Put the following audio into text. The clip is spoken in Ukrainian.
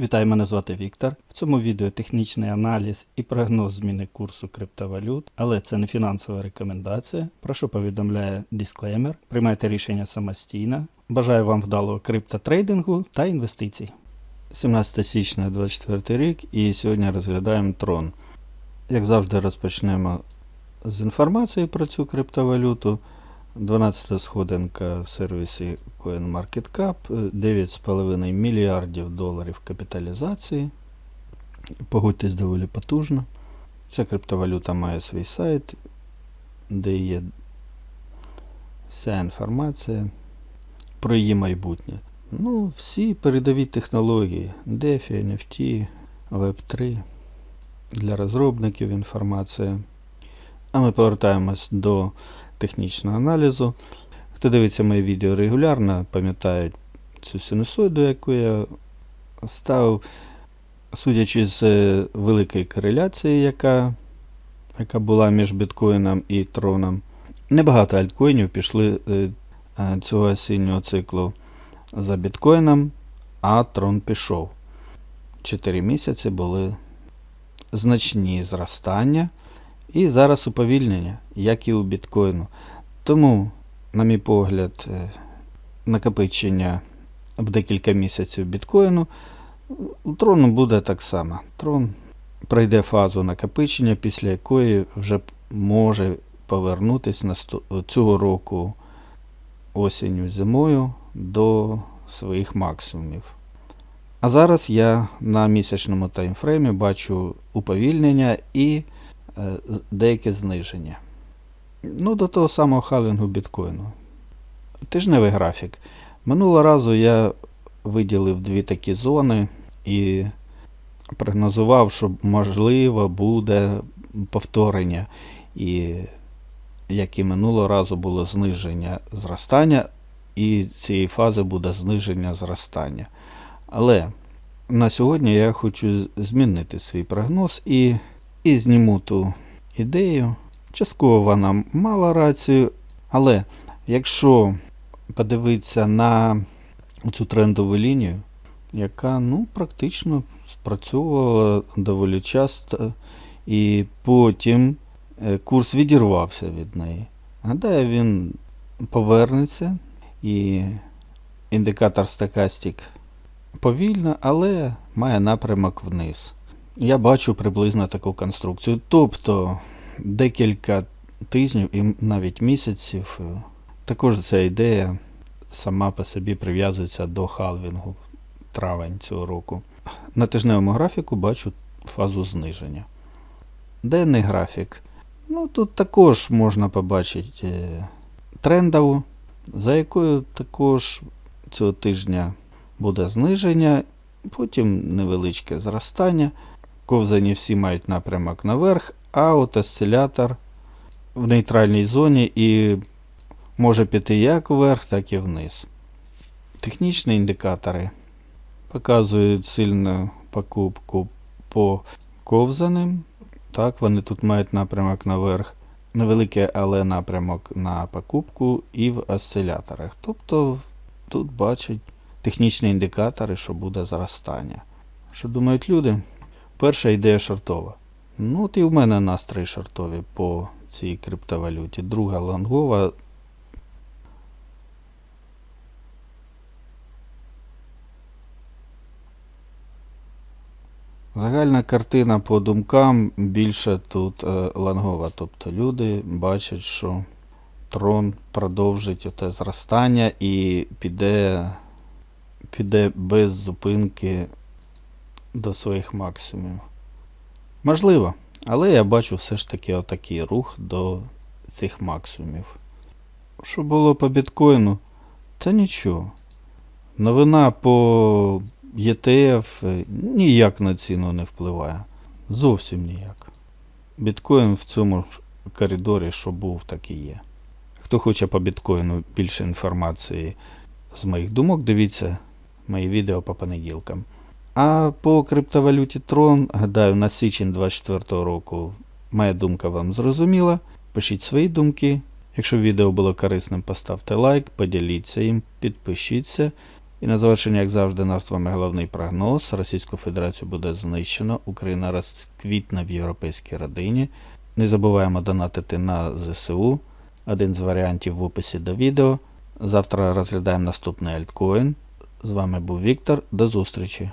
Вітаю, мене звати Віктор. В цьому відео технічний аналіз і прогноз зміни курсу криптовалют, але це не фінансова рекомендація. Про що повідомляє дисклеймер. Приймайте рішення самостійно. Бажаю вам вдалого криптотрейдингу та інвестицій. 17 січня 2024 рік і сьогодні розглядаємо трон. Як завжди, розпочнемо з інформації про цю криптовалюту. 12 сходинка в сервісі CoinMarketCap, 9,5 мільярдів доларів капіталізації. Погодьтесь доволі потужно. Ця криптовалюта має свій сайт, де є вся інформація про її майбутнє. Ну, всі передові технології, DeFi, NFT, Web3 для розробників інформація. А ми повертаємось до технічного аналізу. Хто дивиться мої відео регулярно, пам'ятають цю синусоїду, яку я ставив, судячи з е, великої кореляції, яка, яка була між біткоїном і троном. Небагато альткоїнів пішли е, е, цього осіннього циклу за біткоїном, а трон пішов. Чотири місяці були значні зростання. І зараз уповільнення, як і у біткоїну. Тому, на мій погляд, е, накопичення в декілька місяців біткоїну у трону буде так само. Трон пройде фазу накопичення, після якої вже може повернутися цього року осінню зимою до своїх максимумів. А зараз я на місячному таймфреймі бачу уповільнення і деяке зниження. Ну, до того самого халвінгу біткоїну. Тижневий графік. Минулого разу я виділив дві такі зони і прогнозував, що можливо буде повторення. І як і минулого разу було зниження зростання, і цієї фази буде зниження зростання. Але на сьогодні я хочу змінити свій прогноз і і зніму ту ідею. Частково вона мала рацію, але якщо подивитися на цю трендову лінію, яка ну, практично спрацьовувала доволі часто, і потім е, курс відірвався від неї. Гадаю, він повернеться і індикатор стакастик повільно, але має напрямок вниз я бачу приблизно таку конструкцію. Тобто декілька тижнів і навіть місяців. е, Також ця ідея сама по собі прив'язується до халвінгу травень цього року. На тижневому графіку бачу фазу зниження. Денний графік. Ну, тут також можна побачити е, трендову, за якою також цього тижня буде зниження, потім невеличке зростання. Ковзані всі мають напрямок наверх, а от осцилятор в нейтральній зоні і може піти як вверх, так і вниз. Технічні індикатори показують сильну покупку по ковзаним. Так, вони тут мають напрямок наверх. Невеликий, але напрямок на покупку і в осциляторах. Тобто тут бачать технічні індикатори, що буде зростання. Що думають люди? Перша ідея шортова. Ну, от і в мене настрої шортові по цій криптовалюті. Друга лонгова. Загальна картина по думкам більше тут е, лонгова. Тобто люди бачать, що трон продовжить оте зростання і піде, піде без зупинки до своїх максимумів. Можливо, але я бачу все ж таки отакий рух до цих максимумів. Що було по біткоїну? Та нічого. Новина по ETF е, ніяк на ціну не впливає. Зовсім ніяк. Біткоін в цьому коридорі, що був, так і є. Хто хоче по біткоїну більше інформації з моїх думок, дивіться мої відео по понеділкам. А по криптовалюті Tron, гадаю, на січень 24 року моя думка вам зрозуміла. Пишіть свої думки. Якщо відео було корисним, поставте лайк, поділіться їм, підпишіться І на завершення, як завжди, наш з вами головний прогноз. Російську Федерацію буде знищено, Україна розквітне в європейській родині. Не забуваємо донатити на ЗСУ. Один з варіантів в описі до відео. Завтра розглядаємо наступний альткоін. З вами був Віктор. До зустрічі!